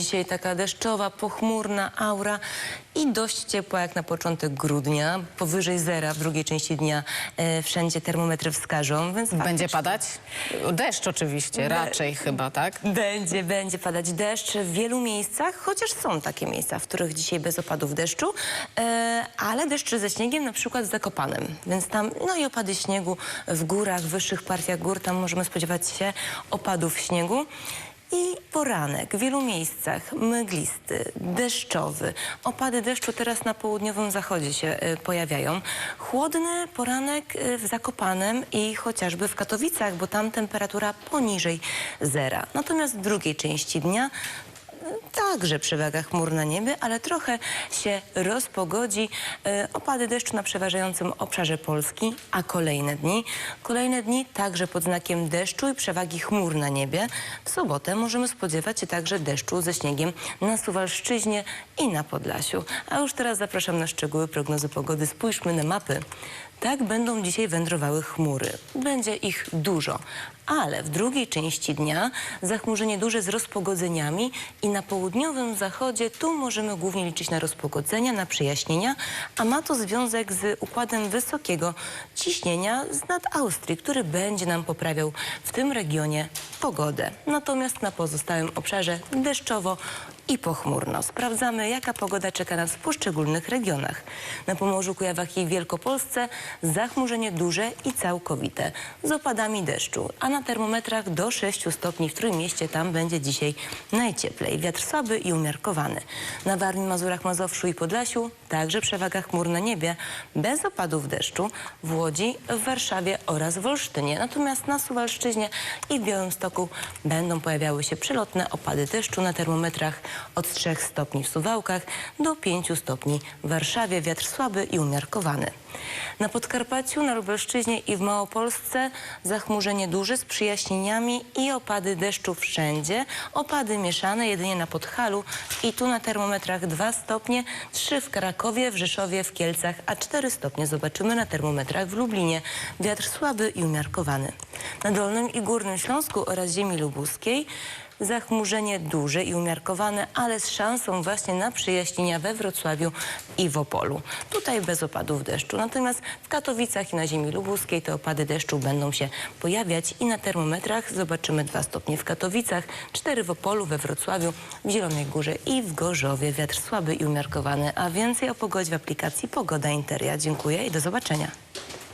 Dzisiaj taka deszczowa, pochmurna aura i dość ciepła jak na początek grudnia. Powyżej zera w drugiej części dnia e, wszędzie termometry wskażą, więc Będzie padać? Deszcz oczywiście, raczej chyba, tak? Będzie, będzie padać deszcz w wielu miejscach, chociaż są takie miejsca, w których dzisiaj bez opadów deszczu, e, ale deszcz ze śniegiem na przykład z Zakopanem, więc tam, no i opady śniegu w górach, w wyższych partiach gór, tam możemy spodziewać się opadów śniegu. I poranek w wielu miejscach mglisty, deszczowy. Opady deszczu teraz na południowym zachodzie się e, pojawiają. Chłodny poranek e, w Zakopanem i chociażby w Katowicach, bo tam temperatura poniżej zera. Natomiast w drugiej części dnia Także przewaga chmur na niebie, ale trochę się rozpogodzi. E, opady deszczu na przeważającym obszarze Polski, a kolejne dni. Kolejne dni także pod znakiem deszczu i przewagi chmur na niebie. W sobotę możemy spodziewać się także deszczu ze śniegiem na Suwalszczyźnie i na Podlasiu. A już teraz zapraszam na szczegóły prognozy pogody. Spójrzmy na mapy. Tak będą dzisiaj wędrowały chmury. Będzie ich dużo, ale w drugiej części dnia zachmurzenie duże z rozpogodzeniami i na południowym zachodzie tu możemy głównie liczyć na rozpogodzenia, na przejaśnienia, a ma to związek z układem wysokiego ciśnienia z nad Austrii, który będzie nam poprawiał w tym regionie pogodę. Natomiast na pozostałym obszarze deszczowo i pochmurno. Sprawdzamy, jaka pogoda czeka nas w poszczególnych regionach. Na Pomorzu, Kujawach i Wielkopolsce zachmurzenie duże i całkowite z opadami deszczu, a na termometrach do 6 stopni w Trójmieście tam będzie dzisiaj najcieplej. Wiatr słaby i umiarkowany. Na Warmii, Mazurach, Mazowszu i Podlasiu także przewaga chmur na niebie, bez opadów deszczu w Łodzi, w Warszawie oraz w Olsztynie. Natomiast na Suwalszczyźnie i w Białymstoku będą pojawiały się przelotne opady deszczu na termometrach od 3 stopni w Suwałkach do 5 stopni w Warszawie. Wiatr słaby i umiarkowany. Na Podkarpaciu, na Lubelszczyźnie i w Małopolsce zachmurzenie duże z przyjaśnieniami i opady deszczu wszędzie. Opady mieszane jedynie na Podhalu i tu na termometrach 2 stopnie, 3 w Krakowie, w Rzeszowie, w Kielcach, a 4 stopnie zobaczymy na termometrach w Lublinie. Wiatr słaby i umiarkowany. Na Dolnym i Górnym Śląsku oraz ziemi lubuskiej Zachmurzenie duże i umiarkowane, ale z szansą właśnie na przyjaśnienia we Wrocławiu i w Opolu. Tutaj bez opadów deszczu. Natomiast w Katowicach i na ziemi lubuskiej te opady deszczu będą się pojawiać i na termometrach zobaczymy 2 stopnie w Katowicach, 4 w Opolu, we Wrocławiu, w Zielonej Górze i w Gorzowie. Wiatr słaby i umiarkowany, a więcej o pogodzie w aplikacji Pogoda Interia. Dziękuję i do zobaczenia.